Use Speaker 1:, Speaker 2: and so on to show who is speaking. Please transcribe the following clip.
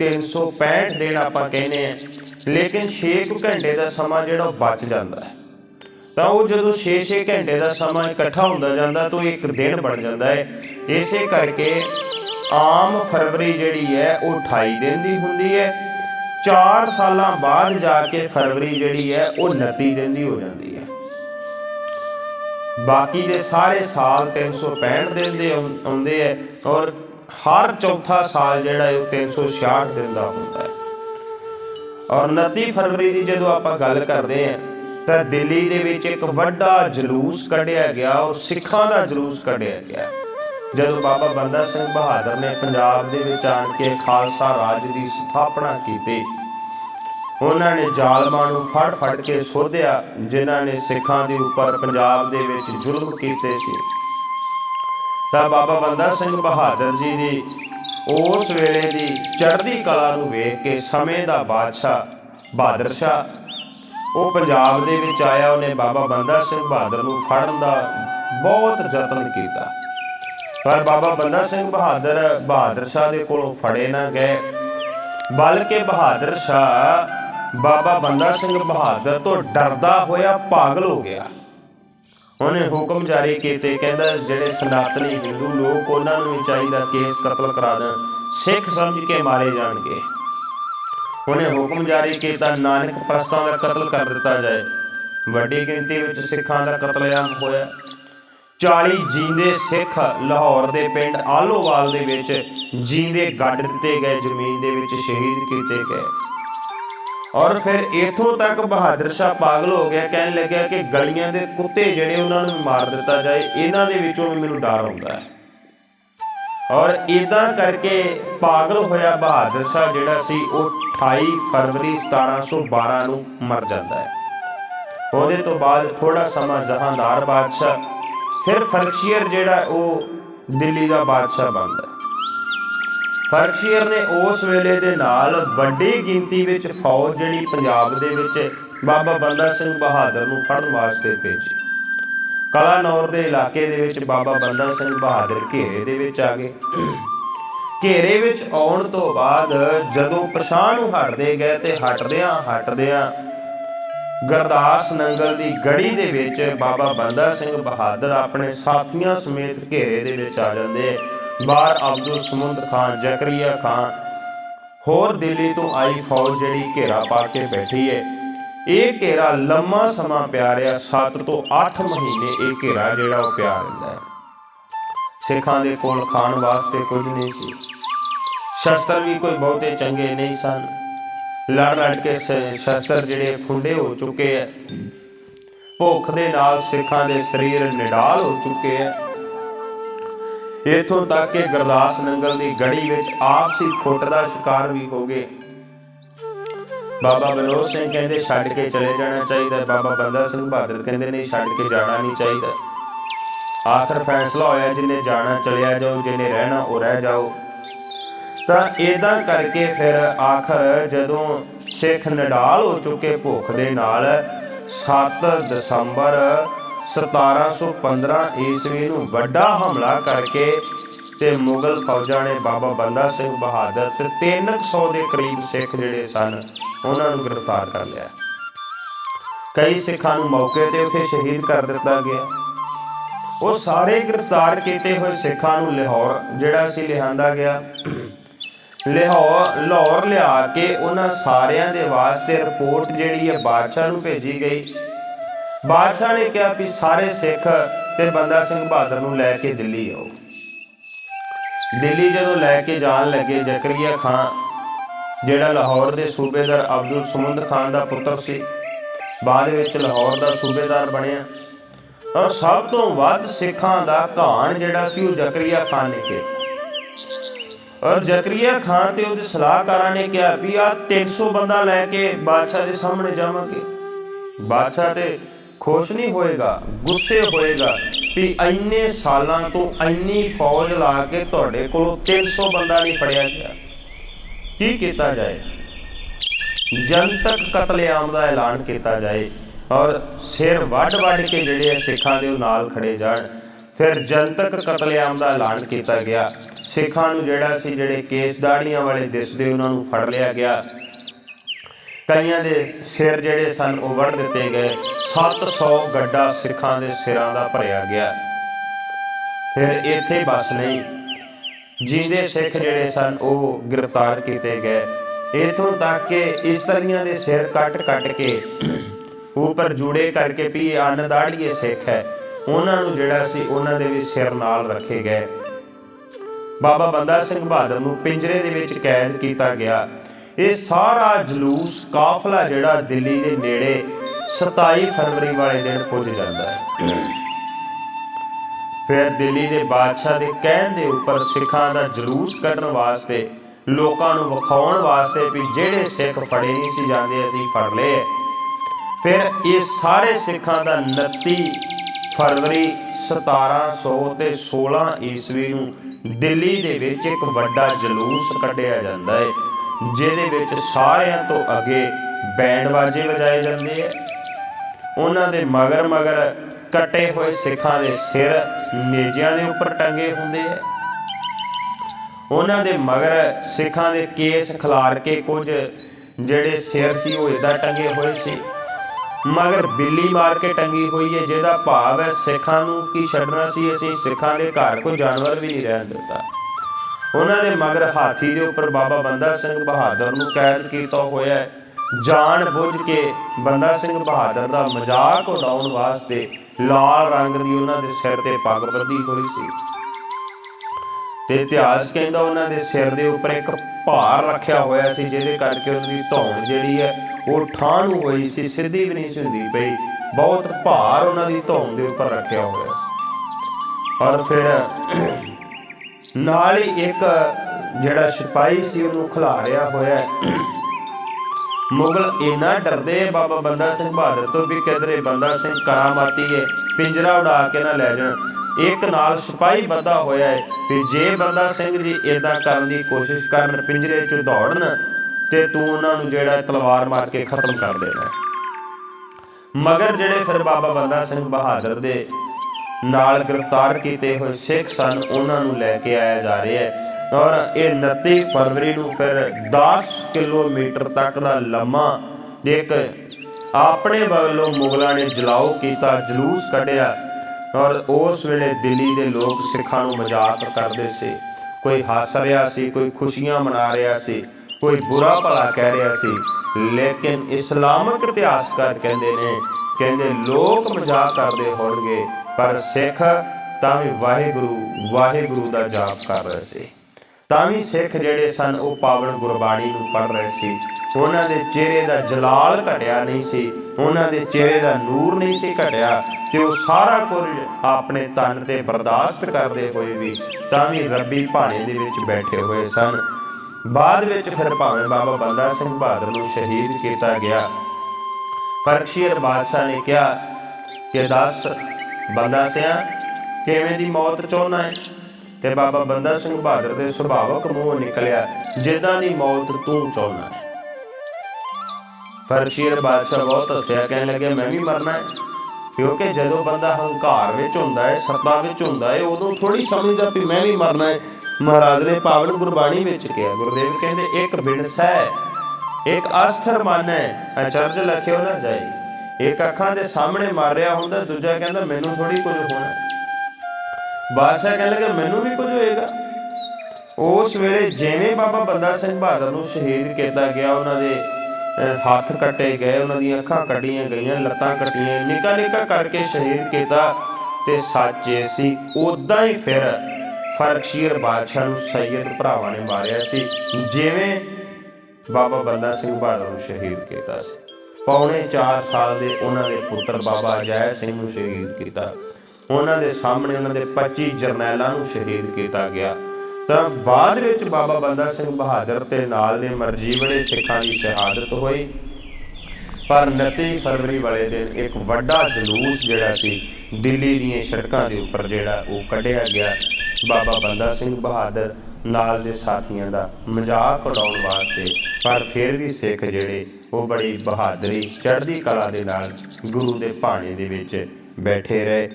Speaker 1: 365 ਦਿਨ ਆਪਾਂ ਕਹਿੰਦੇ ਆ ਲੇਕਿਨ 6 ਘੰਟੇ ਦਾ ਸਮਾਂ ਜਿਹੜਾ ਉਹ ਬਚ ਜਾਂਦਾ ਹੈ। ਤਾਂ ਉਹ ਜਦੋਂ 6-6 ਘੰਟੇ ਦਾ ਸਮਾਂ ਇਕੱਠਾ ਹੁੰਦਾ ਜਾਂਦਾ ਤਾਂ ਉਹ ਇੱਕ ਦਿਨ ਬਣ ਜਾਂਦਾ ਹੈ। ਇਸੇ ਕਰਕੇ ਆਮ ਫਰਵਰੀ ਜਿਹੜੀ ਹੈ, ਉਹ 28 ਦਿਨ ਦੀ ਹੁੰਦੀ ਹੈ। 4 ਸਾਲਾਂ ਬਾਅਦ ਜਾ ਕੇ ਫਰਵਰੀ ਜਿਹੜੀ ਹੈ, ਉਹ 29 ਦਿਨ ਦੀ ਹੋ ਜਾਂਦੀ ਹੈ। ਬਾਕੀ ਦੇ ਸਾਰੇ ਸਾਲ 365 ਦਿਨ ਦੇ ਆਉਂਦੇ ਹੈ। ਔਰ ਹਰ ਚੌਥਾ ਸਾਲ ਜਿਹੜਾ ਹੈ ਉਹ 366 ਦਿਨ ਦਾ ਹੁੰਦਾ ਹੈ। ਔਰ 29 ਫਰਵਰੀ ਦੀ ਜਦੋਂ ਆਪਾਂ ਗੱਲ ਕਰਦੇ ਹਾਂ, ਤਾਂ ਦਿੱਲੀ ਦੇ ਵਿੱਚ ਇੱਕ ਵੱਡਾ ਜਲੂਸ ਕੱਢਿਆ ਗਿਆ, ਔਰ ਸਿੱਖਾਂ ਦਾ ਜਲੂਸ ਕੱਢਿਆ ਗਿਆ। ਜਦੋਂ ਬਾਬਾ ਬੰਦਾ ਸਿੰਘ ਬਹਾਦਰ ਨੇ ਪੰਜਾਬ ਦੇ ਵਿੱਚ ਆਣ ਕੇ ਖਾਲਸਾ ਰਾਜ ਦੀ ਸਥਾਪਨਾ ਕੀਤੀ, ਉਹਨਾਂ ਨੇ ਜ਼ਾਲਮਾਂ ਨੂੰ ਫੜ ਫੜ ਕੇ ਸੋਧਿਆ, ਜਿਨ੍ਹਾਂ ਨੇ ਸਿੱਖਾਂ ਦੇ ਉੱਪਰ ਪੰਜਾਬ ਦੇ ਵਿੱਚ ਜ਼ੁਲਮ ਕੀਤੇ ਸੀ। ਤਾਂ ਬਾਬਾ ਬੰਦਾ ਸਿੰਘ ਬਹਾਦਰ ਜੀ ਦੀ ਉਸ ਵੇਲੇ ਦੀ ਚੜ੍ਹਦੀ ਕਲਾ ਨੂੰ ਵੇਖ ਕੇ ਸਮੇਂ ਦਾ ਬਾਦਸ਼ਾਹ, ਬਹਾਦਰ ਸ਼ਾਹ, ਉਹ ਪੰਜਾਬ ਦੇ ਵਿੱਚ ਆਇਆ, ਉਹਨੇ ਬਾਬਾ ਬੰਦਾ ਸਿੰਘ ਬਹਾਦਰ ਨੂੰ ਫੜਨ ਦਾ ਬਹੁਤ ਯਤਨ ਕੀਤਾ। ਪਰ ਬਾਬਾ ਬੰਦਾ ਸਿੰਘ ਬਹਾਦਰ ਬਹਾਦਰ ਸ਼ਾਹ ਦੇ ਕੋਲੋਂ ਫੜੇ ਨਾ ਗਏ। ਬਲਕਿ ਬਹਾਦਰ ਸ਼ਾਹ, ਬਾਬਾ ਬੰਦਾ ਸਿੰਘ ਬਹਾਦਰ ਤੋਂ ਡਰਦਾ ਹੋਇਆ ਪਾਗਲ ਹੋ ਗਿਆ। ਉਹਨੇ ਹੁਕਮ ਜਾਰੀ ਕੀਤੇ, ਕਹਿੰਦਾ ਜਿਹੜੇ ਸਨਾਤਨੀ ਹਿੰਦੂ ਲੋਕ ਉਹਨਾਂ ਨੂੰ ਵੀ ਚਾਹੀਦਾ ਕੇਸ ਕਤਲ ਕਰਾ ਦੇਣ, ਸਿੱਖ ਸਮਝ ਕੇ ਮਾਰੇ ਜਾਣਗੇ। ਉਹਨੇ ਹੁਕਮ ਜਾਰੀ ਕੀਤਾ, ਨਾਨਕ ਪ੍ਰਸਤਾਂ ਦਾ ਕਤਲ ਕਰ ਦਿੱਤਾ ਜਾਏ। ਵੱਡੀ ਗਿਣਤੀ ਵਿੱਚ ਸਿੱਖਾਂ ਦਾ ਕਤਲੇਆਮ ਹੋਇਆ। 40 ਜੀਂਦੇ ਸਿੱਖ ਲਾਹੌਰ ਦੇ ਪਿੰਡ ਆਲੋਵਾਲ ਦੇ ਵਿੱਚ ਜੀਂਦੇ ਗੱਡ ਦਿੱਤੇ ਗਏ, ਜ਼ਮੀਨ ਦੇ ਵਿੱਚ ਸ਼ਹੀਦ ਕੀਤੇ ਗਏ। ਔਰ ਫਿਰ ਇਥੋਂ ਤੱਕ ਬਹਾਦਰ ਸ਼ਾਹ ਪਾਗਲ ਹੋ ਗਿਆ, ਕਹਿਣ ਲੱਗਿਆ ਕਿ ਗਲੀਆਂ ਦੇ ਕੁੱਤੇ ਜਿਹੜੇ ਉਹਨਾਂ ਨੂੰ ਮਾਰ ਦਿੱਤਾ ਜਾਏ, ਇਹਨਾਂ ਦੇ ਵਿੱਚੋਂ ਵੀ ਮੈਨੂੰ ਡਰ ਆਉਂਦਾ ਹੈ। ਔਰ ਇਦਾਂ ਕਰਕੇ ਪਾਗਲ ਹੋਇਆ ਬਹਾਦਰ ਸ਼ਾਹ ਜਿਹੜਾ ਸੀ, ਉਹ 28 ਫਰਵਰੀ 1712 ਨੂੰ ਮਰ ਜਾਂਦਾ ਹੈ। ਉਹਦੇ ਤੋਂ ਬਾਅਦ ਥੋੜਾ ਸਮਾਂ ਜਹਾਂਦਾਰ ਬਾਦਸ਼ਾਹ, ਫਿਰ ਫਰਕਸ਼ੀਅਰ ਜਿਹੜਾ ਉਹ ਦਿੱਲੀ ਦਾ ਬਾਦਸ਼ਾਹ ਬਣਦਾ ਫਰਕਸ਼ੀਅਰ ਨੇ ਉਸ ਵੇਲੇ ਦੇ ਨਾਲ ਵੱਡੀ ਗਿਣਤੀ ਵਿੱਚ ਫੌਜ ਜਿਹੜੀ ਪੰਜਾਬ ਦੇ ਵਿੱਚ ਬਾਬਾ ਬੰਦਾ ਸਿੰਘ ਬਹਾਦਰ ਨੂੰ ਫੜਨ ਵਾਸਤੇ ਭੇਜੀ। ਕਲਾਨੌਰ ਦੇ ਇਲਾਕੇ ਦੇ ਵਿੱਚ ਬਾਬਾ ਬੰਦਾ ਸਿੰਘ ਬਹਾਦਰ ਘੇਰੇ ਦੇ ਵਿੱਚ ਆ ਗਏ। ਘੇਰੇ ਵਿੱਚ ਆਉਣ ਤੋਂ ਬਾਅਦ ਜਦੋਂ ਪਛਾਣ ਨੂੰ ਹਟਦੇ ਗਏ ਤੇ ਹਟਦਿਆਂ ਹਟਦਿਆਂ ਗਰਦਾਸ ਨੰਗਲ ਦੀ ਗੜੀ ਦੇ ਵਿੱਚ ਬਾਬਾ ਬੰਦਾ ਸਿੰਘ ਬਹਾਦਰ ਆਪਣੇ ਸਾਥੀਆਂ ਸਮੇਤ ਘੇਰੇ ਦੇ ਵਿੱਚ ਆ ਜਾਂਦੇ। ਬਾਹਰ ਅਬਦੁਲ ਸਮੁੰਦ ਖਾਨ, ਜ਼ਕਰੀਆ ਖਾਨ। ਹੋਰ ਦਿੱਲੀ ਤੋਂ ਆਈ ਫੌਜ ਜਿਹੜੀ ਘੇਰਾ ਪਾ ਕੇ ਬੈਠੀ ਹੈ ਇਹ ਘੇਰਾ ਲੰਮਾ ਸਮਾਂ ਪਿਆ ਰਿਹਾ 7 ਤੋਂ 8 ਮਹੀਨੇ ਇਹ ਘੇਰਾ ਜਿਹੜਾ ਉਹ ਪਿਆ ਰਹਿੰਦਾ ਹੈ। ਸਿੱਖਾਂ ਦੇ ਕੋਲ ਖਾਣ ਵਾਸਤੇ ਕੁਝ ਨਹੀਂ ਸੀ। ਸ਼ਸਤਰ ਵੀ ਕੋਈ ਬਹੁਤੇ ਚੰਗੇ ਨਹੀਂ ਸਨ। ਲੜ ਲੜ ਕੇ ਸ਼ਸਤਰ ਜਿਹੜੇ ਖੁੰਡੇ ਹੋ ਚੁੱਕੇ ਐ ਭੁੱਖ ਦੇ ਨਾਲ ਸਿੱਖਾਂ ਦੇ ਸਰੀਰ ਨਿਡਾਲ ਹੋ ਚੁੱਕੇ ਐ ਇਥੋਂ ਤੱਕ ਕਿ ਗੁਰਦਾਸ ਨੰਗਲ ਦੀ ਗੜੀ ਵਿੱਚ ਆਪਸੀ ਫੁੱਟ ਦਾ ਸ਼ਿਕਾਰ ਵੀ ਹੋ ਗਏ। ਬਾਬਾ ਬਲੋਚ ਸਿੰਘ ਕਹਿੰਦੇ, ਛੱਡ ਕੇ ਚਲੇ ਜਾਣਾ ਚਾਹੀਦਾ। ਬਾਬਾ ਬੰਦਾ ਸਿੰਘ ਬਹਾਦਰ ਕਹਿੰਦੇ, ਨਹੀਂ, ਛੱਡ ਕੇ ਜਾਣਾ ਨਹੀਂ ਚਾਹੀਦਾ। ਆਖਰ ਫੈਸਲਾ ਹੋਇਆ, ਜਿੰਨੇ ਜਾਣਾ ਚਲਿਆ ਜਾਓ, ਜਿੰਨੇ ਰਹਿਣਾ, ਉਹ ਰਹਿ ਜਾਓ। ਤਾਂ ਇਦਾਂ ਕਰਕੇ ਫਿਰ ਆਖਰ ਜਦੋਂ ਸਿੱਖ ਨਡਾਲ ਹੋ ਚੁੱਕੇ ਭੁੱਖ ਦੇ ਨਾਲ 7 ਦਸੰਬਰ 1715 ਈਸਵੀ ਨੂੰ ਵੱਡਾ ਹਮਲਾ ਕਰਕੇ ਤੇ ਮੁਗਲ ਫੌਜਾਂ ਨੇ ਬਾਬਾ ਬੰਦਾ ਸਿੰਘ ਬਹਾਦਰ ਤੇ 300 ਦੇ ਕਰੀਬ ਸਿੱਖ ਜਿਹੜੇ ਸਨ, ਉਹਨਾਂ ਨੂੰ ਗ੍ਰਿਫਤਾਰ ਕਰ ਲਿਆ। ਕਈ ਸਿੱਖਾਂ ਨੂੰ ਮੌਕੇ ਤੇ ਉੱਥੇ ਸ਼ਹੀਦ ਕਰ ਦਿੱਤਾ ਗਿਆ। ਉਹ ਸਾਰੇ ਗ੍ਰਿਫਤਾਰ ਕੀਤੇ ਹੋਏ ਸਿੱਖਾਂ ਨੂੰ ਲਾਹੌਰ, ਜਿਹੜਾ ਸੀ ਲਿਆਂਦਾ ਗਿਆ। ਲਾਹੌਰ ਲਾਹੌਰ ਲਿਆ ਕੇ ਉਹਨਾਂ ਸਾਰਿਆਂ ਦੇ ਵਾਸਤੇ ਰਿਪੋਰਟ ਜਿਹੜੀ ਹੈ ਬਾਦਸ਼ਾਹ ਨੂੰ ਭੇਜੀ ਗਈ। ਬਾਦਸ਼ਾਹ ਨੇ ਕਿਹਾ ਵੀ ਸਾਰੇ ਸਿੱਖ ਤੇ ਬੰਦਾ ਸਿੰਘ ਬਹਾਦਰ ਨੂੰ ਲੈ ਕੇ ਦਿੱਲੀ ਆਓ। ਦਿੱਲੀ ਜਦੋਂ ਲੈ ਕੇ ਜਾਣ ਲੱਗੇ, ਜ਼ਕਰੀਆ ਖਾਨ, ਜਿਹੜਾ ਲਾਹੌਰ ਦੇ ਸੂਬੇਦਾਰ ਅਬਦੁਲ ਸਮੁੰਦ ਖਾਨ ਦਾ ਪੁੱਤਰ ਸੀ, ਬਾਅਦ ਵਿੱਚ ਲਾਹੌਰ ਦਾ ਸੂਬੇਦਾਰ ਬਣਿਆ। ਔਰ ਸਭ ਤੋਂ ਵੱਧ ਸਿੱਖਾਂ ਦਾ ਘਾਣ ਜਿਹੜਾ ਸੀ ਉਹ ਜ਼ਕਰੀਆ ਖਾਨ ਨੇ ਕੀਤਾ। ਔਰ ਜ਼ਕਰੀਆ ਖਾਨ ਤੇ ਉਹਦੇ ਸਲਾਹਕਾਰਾਂ ਨੇ ਕਿਹਾ ਵੀ ਆ 300 ਬੰਦਾ ਲੈ ਕੇ ਬਾਦਸ਼ਾਹ ਦੇ ਸਾਹਮਣੇ ਜਾਵਾਂਗੇ। ਬਾਦਸ਼ਾਹ ਤੇ ਖੁਸ਼ ਨਹੀਂ ਹੋਏਗਾ, ਗੁੱਸੇ ਹੋਏਗਾ ਵੀ ਇੰਨੇ ਸਾਲਾਂ ਤੋਂ ਇੰਨੀ ਫੌਜ ਲਾ ਕੇ ਤੁਹਾਡੇ ਕੋਲੋਂ 300 ਬੰਦਾ ਨਹੀਂ ਫੜਿਆ ਗਿਆ। ਕੀ ਕੀਤਾ ਜਾਏ? ਜਨਤਕ ਕਤਲੇਆਮ ਦਾ ਐਲਾਨ ਕੀਤਾ ਜਾਏ ਔਰ ਸਿਰ ਵੱਢ ਵੱਢ ਕੇ ਜਿਹੜੇ ਸਿੱਖਾਂ ਦੇ ਨਾਲ ਖੜੇ ਜਾਣ। ਫਿਰ ਜਨਤਕ ਕਤਲੇਆਮ ਦਾ ਐਲਾਨ ਕੀਤਾ ਗਿਆ। ਸਿੱਖਾਂ ਨੂੰ ਜਿਹੜਾ ਸੀ, ਜਿਹੜੇ ਕੇਸ ਦਾੜੀਆਂ ਵਾਲੇ ਦਿਸਦੇ ਉਹਨਾਂ ਨੂੰ ਫੜ ਲਿਆ ਗਿਆ। ਕਈਆਂ ਦੇ ਸਿਰ ਜਿਹੜੇ ਸਨ, ਉਹ ਵੜ ਦਿੱਤੇ ਗਏ। 700 ਗੱਡਾ ਸਿੱਖਾਂ ਦੇ ਸਿਰਾਂ ਦਾ ਭਰਿਆ ਗਿਆ। ਫਿਰ ਇੱਥੇ ਬਸ ਨਹੀਂ ਜਿੰਦੇ ਸਿੱਖ ਜਿਹੜੇ ਸਨ, ਉਹ ਗ੍ਰਿਫਤਾਰ ਕੀਤੇ ਗਏ। ਇਥੋਂ ਤੱਕ ਕਿ ਇਸਤਰੀਆਂ ਦੇ ਸਿਰ ਕੱਟ-ਕੱਟ ਕੇ ਉੱਪਰ ਜੁੜੇ ਕਰਕੇ ਵੀ ਇਹ ਅੰਨਦਾੜੀਏ ਸਿੱਖ ਹੈ। ਉਹਨਾਂ ਨੂੰ ਜਿਹੜਾ ਸੀ, ਉਹਨਾਂ ਦੇ ਵੀ ਸਿਰ ਨਾਲ ਰੱਖੇ ਗਏ। ਬਾਬਾ ਬੰਦਾ ਸਿੰਘ ਬਹਾਦਰ ਨੂੰ ਪਿੰਜਰੇ ਦੇ ਵਿੱਚ ਕੈਦ ਕੀਤਾ ਗਿਆ। ਇਹ ਸਾਰਾ ਜਲੂਸ ਕਾਫਲਾ ਜਿਹੜਾ ਦਿੱਲੀ ਦੇ ਨੇੜੇ 27 ਫਰਵਰੀ ਵਾਲੇ ਦਿਨ ਪੁੱਜ ਜਾਂਦਾ ਹੈ। ਫਿਰ ਦਿੱਲੀ ਦੇ ਬਾਦਸ਼ਾਹ ਦੇ ਕਹਿਣ ਦੇ ਉੱਪਰ ਸਿੱਖਾਂ ਦਾ ਜਲੂਸ ਕੱਢਣ ਵਾਸਤੇ, ਲੋਕਾਂ ਨੂੰ ਵਿਖਾਉਣ ਵਾਸਤੇ ਵੀ ਜਿਹੜੇ ਸਿੱਖ ਫੜੇ ਨਹੀਂ ਸੀ ਜਾਂਦੇ, ਅਸੀਂ ਫੜ ਲਏ। ਫਿਰ ਇਹ ਸਾਰੇ ਸਿੱਖਾਂ ਦਾ 29 ਫਰਵਰੀ 1700 ਤੇ 16 ਈਸਵੀ ਨੂੰ ਦਿੱਲੀ ਦੇ ਵਿੱਚ ਇੱਕ ਵੱਡਾ ਜਲੂਸ ਕੱਢਿਆ ਜਾਂਦਾ ਹੈ। ਜਿਹਦੇ ਵਿੱਚ ਸਾਰਿਆਂ ਤੋਂ ਅੱਗੇ ਬੈਂਡ ਵਾਜੇ ਵਜਾਏ ਜਾਂਦੇ ਆ। ਉਹਨਾਂ ਦੇ ਮਗਰ ਮਗਰ ਕੱਟੇ ਹੋਏ ਸਿੱਖਾਂ ਦੇ ਸਿਰ ਨੇਜਿਆਂ ਦੇ ਉੱਪਰ ਟੰਗੇ ਹੁੰਦੇ ਆ। ਉਹਨਾਂ ਦੇ ਮਗਰ ਸਿੱਖਾਂ ਦੇ ਕੇਸ ਖਿਲਾਰ ਕੇ ਕੁਝ ਜਿਹੜੇ ਸਿਰ ਸੀ ਉਹ ਇਦਾਂ ਟੰਗੇ ਹੋਏ ਸੀ। ਮਗਰ ਬਿੱਲੀ ਮਾਰ ਕੇ ਟੰਗੀ ਹੋਈ ਹੈ ਜਿਹਦਾ ਭਾਵ ਹੈ ਸਿੱਖਾਂ ਨੂੰ ਕੀ ਛੱਡਣਾ ਸੀ, ਅਸੀਂ ਸਿੱਖਾਂ ਦੇ ਘਰ ਕੋਈ ਜਾਨਵਰ ਵੀ ਨਹੀਂ ਰਹਿਣ ਦਿੱਤਾ। ਉਹਨਾਂ ਦੇ ਮਗਰ ਹਾਥੀ ਦੇ ਉੱਪਰ ਬਾਬਾ ਬੰਦਾ ਸਿੰਘ ਬਹਾਦਰ ਨੂੰ ਕੈਦ ਕੀਤਾ ਹੋਇਆ ਹੈ। ਜਾਣ ਬੁੱਝ ਕੇ ਬੰਦਾ ਸਿੰਘ ਬਹਾਦਰ ਦਾ ਮਜ਼ਾਕ ਉਡਾਉਣ ਵਾਸਤੇ ਲਾਲ ਰੰਗ ਦੀ ਉਹਨਾਂ ਦੇ ਸਿਰ ਤੇ ਪੱਗ ਬੱਧੀ ਹੋਈ ਸੀ। ਤੇ ਇਤਿਹਾਸ ਕਹਿੰਦਾ ਉਹਨਾਂ ਦੇ ਸਿਰ ਦੇ ਉੱਪਰ ਇੱਕ ਭਾਰ ਰੱਖਿਆ ਹੋਇਆ ਸੀ, ਜਿਹਦੇ ਕਰਕੇ ਉਹਨਾਂ ਦੀ ਧੌਣ ਜਿਹੜੀ ਹੈ, ਉਹ ਠਾਹ ਨੂੰ ਹੋਈ ਸੀ, ਸਿੱਧੀ ਵੀ ਨਹੀਂ ਸੀ ਹੁੰਦੀ ਪਈ। ਬਹੁਤ ਭਾਰ ਉਹਨਾਂ ਦੀ ਧੌਣ ਦੇ ਉੱਪਰ ਰੱਖਿਆ ਹੋਇਆ ਸੀ। ਔਰ ਫਿਰ ਨਾਲ ਹੀ ਇੱਕ ਜਿਹੜਾ ਸਿਪਾਹੀ ਸੀ ਉਹਨੂੰ ਖਿਲਾਰਿਆ ਹੋਇਆ ਮੁਗਲ ਇੰਨਾ ਡਰਦੇ ਬਾਬਾ ਬੰਦਾ ਸਿੰਘ ਬਹਾਦਰ ਤੋਂ ਵੀ ਕਿਧਰੇ ਬੰਦਾ ਸਿੰਘ ਕਰਾਮਾਤੀ ਹੈ ਪਿੰਜਰਾ ਉਡਾ ਕੇ ਨਾ ਲੈ ਜਾਣ। ਇੱਕ ਨਾਲ ਸਿਪਾਹੀ ਬੱਧਾ ਹੋਇਆ ਹੈ ਵੀ ਜੇ ਬੰਦਾ ਸਿੰਘ ਜੀ ਇਦਾਂ ਕਰਨ ਦੀ ਕੋਸ਼ਿਸ਼ ਕਰਨ, ਪਿੰਜਰੇ 'ਚ ਦੌੜਨ, ਤੇ ਤੂੰ ਉਹਨਾਂ ਨੂੰ ਜਿਹੜਾ ਤਲਵਾਰ ਮਾਰ ਕੇ ਖਤਮ ਕਰ ਦੇਣਾ। ਮਗਰ ਜਿਹੜੇ ਫਿਰ ਬਾਬਾ ਬੰਦਾ ਸਿੰਘ ਬਹਾਦਰ ਦੇ ਨਾਲ ਗ੍ਰਿਫਤਾਰ ਕੀਤੇ ਹੋਏ ਸਿੱਖ ਸਨ, ਉਹਨਾਂ ਨੂੰ ਲੈ ਕੇ ਆਇਆ ਜਾ ਰਿਹਾ ਹੈ। ਔਰ ਇਹ 29 ਫਰਵਰੀ ਨੂੰ ਫਿਰ 10 ਕਿਲੋਮੀਟਰ ਤੱਕ ਦਾ ਲੰਮਾ ਇੱਕ ਆਪਣੇ ਵੱਲੋਂ ਮੁਗਲਾਂ ਨੇ ਜਲਾਓ ਕੀਤਾ, ਜਲੂਸ ਕੱਢਿਆ। ਔਰ ਉਸ ਵੇਲੇ ਦਿੱਲੀ ਦੇ ਲੋਕ ਸਿੱਖਾਂ ਨੂੰ ਮਜ਼ਾਕ ਕਰਦੇ ਸੀ। ਕੋਈ ਹੱਸ ਰਿਹਾ ਸੀ, ਕੋਈ ਖੁਸ਼ੀਆਂ ਮਨਾ ਰਿਹਾ ਸੀ, ਕੋਈ ਬੁਰਾ ਭਲਾ ਕਹਿ ਰਿਹਾ ਸੀ। ਲੇਕਿਨ ਇਸਲਾਮਿਕ ਇਤਿਹਾਸਕਾਰ ਕਹਿੰਦੇ ਨੇ, ਕਹਿੰਦੇ ਲੋਕ ਮਜ਼ਾਕ ਕਰਦੇ ਹੋਣਗੇ। ਪਰ ਸਿੱਖ ਤਾਂ ਵੀ ਵਾਹਿਗੁਰੂ ਵਾਹਿਗੁਰੂ ਦਾ ਜਾਪ ਕਰ ਰਹੇ ਸੀ। ਤਾਂ ਵੀ ਸਿੱਖ ਜਿਹੜੇ ਸਨ, ਉਹ ਪਾਵਨ ਗੁਰਬਾਣੀ ਨੂੰ ਪੜ੍ਹ ਰਹੇ ਸੀ। ਉਹਨਾਂ ਦੇ ਚਿਹਰੇ ਦਾ ਜਲਾਲ ਘਟਿਆ ਨਹੀਂ ਸੀ, ਉਹਨਾਂ ਦੇ ਚਿਹਰੇ ਦਾ ਨੂਰ ਨਹੀਂ ਸੀ ਘਟਿਆ ਤੇ ਉਹ ਸਾਰਾ ਕੁਝ ਆਪਣੇ ਤਨ ਤੇ ਬਰਦਾਸ਼ਤ ਕਰਦੇ ਹੋਏ ਵੀ ਤਾਂ ਵੀ ਰੱਬੀ ਭਾਣੇ ਦੇ ਵਿੱਚ ਬੈਠੇ ਹੋਏ ਸਨ। ਬਾਅਦ ਵਿੱਚ ਫਿਰ ਭਾਵੇਂ ਬਾਬਾ ਬੰਦਾ ਸਿੰਘ ਬਹਾਦਰ ਨੂੰ ਸ਼ਹੀਦ ਕੀਤਾ ਗਿਆ। ਪਰਖਸ਼ੀਰ ਬਾਦਸ਼ਾਹ ਨੇ ਕਿਹਾ ਕਿ ਦੱਸ ਬੰਦਾ ਸਿਆ, ਕਿਵੇਂ ਦੀ ਮੌਤ ਚਾਹੁੰਦਾ ਹੈ? ਤੇ ਬਾਬਾ ਬੰਦਾ ਸਿੰਘ ਬਹਾਦਰ ਦੇ ਸੁਭਾਵਕ ਮੂੰਹੋਂ ਨਿਕਲਿਆ, ਜਿੱਦਾਂ ਦੀ ਮੌਤ ਤੂੰ ਚਾਹੁੰਦਾ ਹੈ। ਫਰਸ਼ੀਰ ਬਾਦਸ਼ਾਹ ਬਹੁਤ ਹੱਸਿਆ, ਕਹਿਣ ਲੱਗਿਆ, ਮੈਂ ਵੀ ਮਰਨਾ ਹੈ। ਕਿਉਂਕਿ ਜਦੋਂ ਬੰਦਾ ਹੰਕਾਰ ਵਿੱਚ ਹੁੰਦਾ ਹੈ, ਸੱਤਾ ਵਿੱਚ ਹੁੰਦਾ ਹੈ, ਉਦੋਂ ਥੋੜੀ ਸਮਝਦਾ ਵੀ ਮੈਂ ਵੀ ਮਰਨਾ ਹੈ। ਮਹਾਰਾਜ ਨੇ ਪਾਵਨ ਗੁਰਬਾਣੀ ਵਿੱਚ ਕਿਹਾ, ਗੁਰਦੇਵ ਕਹਿੰਦੇ, ਇੱਕ ਬਿਨਸ ਹੈ, ਇੱਕ ਅਸਥਰ ਮਨ ਹੈ, ਅਚਰਜ ਲਖਿਓ ਨਾ ਜਾਏ। ਇੱਕ ਅੱਖਾਂ ਦੇ ਸਾਹਮਣੇ ਮਾਰ ਰਿਹਾ ਹੁੰਦਾ, ਦੂਜਾ ਕਹਿੰਦਾ, ਮੈਨੂੰ ਥੋੜੀ ਕੁਝ ਹੋਣਾ ਬਾਦਸ਼ਾਹ ਕਹਿਣ ਲੱਗਾ, ਮੈਨੂੰ ਵੀ ਕੁਝ ਹੋਏਗਾ। ਉਸ ਵੇਲੇ ਜਿਵੇਂ ਬਾਬਾ ਬੰਦਾ ਸਿੰਘ ਬਹਾਦਰ ਨੂੰ ਸ਼ਹੀਦ ਕੀਤਾ ਗਿਆ, ਉਹਨਾਂ ਦੇ ਹੱਥ ਕੱਟੇ ਗਏ, ਉਹਨਾਂ ਦੀਆਂ ਅੱਖਾਂ ਕੱਢੀਆਂ ਗਈਆਂ, ਲੱਤਾਂ ਕੱਟੀਆਂ, ਨਿੱਕਾ ਨਿੱਕਾ ਕਰਕੇ ਸ਼ਹੀਦ ਕੀਤਾ ਤੇ ਸੱਚੇ ਸੀ ਉਦਾਂ ਹੀ ਫਿਰ ਫਰਕਸ਼ੀਰ ਬਾਦਸ਼ਾਹ ਨੂੰ ਸੈਯਦ ਭਰਾਵਾਂ ਨੇ ਮਾਰਿਆ ਸੀ, ਜਿਵੇਂ ਬਾਬਾ ਬੰਦਾ ਸਿੰਘ ਬਹਾਦਰ ਨੂੰ ਸ਼ਹੀਦ ਕੀਤਾ ਸੀ। ਪੌਣੇ 4 ਸਾਲ ਦੇ ਉਹਨਾਂ ਦੇ ਪੁੱਤਰ ਬਾਬਾ ਅਜੈ ਸਿੰਘ ਨੂੰ ਸ਼ਹੀਦ ਕੀਤਾ। ਉਹਨਾਂ ਦੇ ਸਾਹਮਣੇ ਉਹਨਾਂ ਦੇ 25 ਜਰਨੈਲਾਂ ਨੂੰ ਸ਼ਹੀਦ ਕੀਤਾ ਗਿਆ। ਤਾਂ ਬਾਅਦ ਵਿੱਚ ਬਾਬਾ ਬੰਦਾ ਸਿੰਘ ਬਹਾਦਰ ਤੇ ਨਾਲ ਦੇ ਮਰਜੀਵੜੇ ਸਿੱਖਾਂ ਦੀ ਸ਼ਹਾਦਤ ਹੋਈ। ਪਰ 29 ਫਰਵਰੀ ਵਾਲੇ ਦਿਨ ਇੱਕ ਵੱਡਾ ਜਲੂਸ ਜਿਹੜਾ ਸੀ, ਦਿੱਲੀ ਦੀਆਂ ਸੜਕਾਂ ਦੇ ਉੱਪਰ ਜਿਹੜਾ ਉਹ ਕੱਢਿਆ ਗਿਆ। ਬਾਬਾ ਬੰਦਾ ਸਿੰਘ ਬਹਾਦਰ ਨਾਲ ਦੇ ਸਾਥੀਆਂ ਦਾ ਮਜ਼ਾਕ ਉਡਾਉਣ ਵਾਸਤੇ, ਪਰ ਫਿਰ ਵੀ ਸਿੱਖ ਜਿਹੜੇ, ਉਹ ਬੜੀ ਬਹਾਦਰੀ, ਚੜ੍ਹਦੀ ਕਲਾ ਦੇ ਨਾਲ ਗੁਰੂ ਦੇ ਭਾਣੇ ਦੇ ਵਿੱਚ ਬੈਠੇ ਰਹੇ।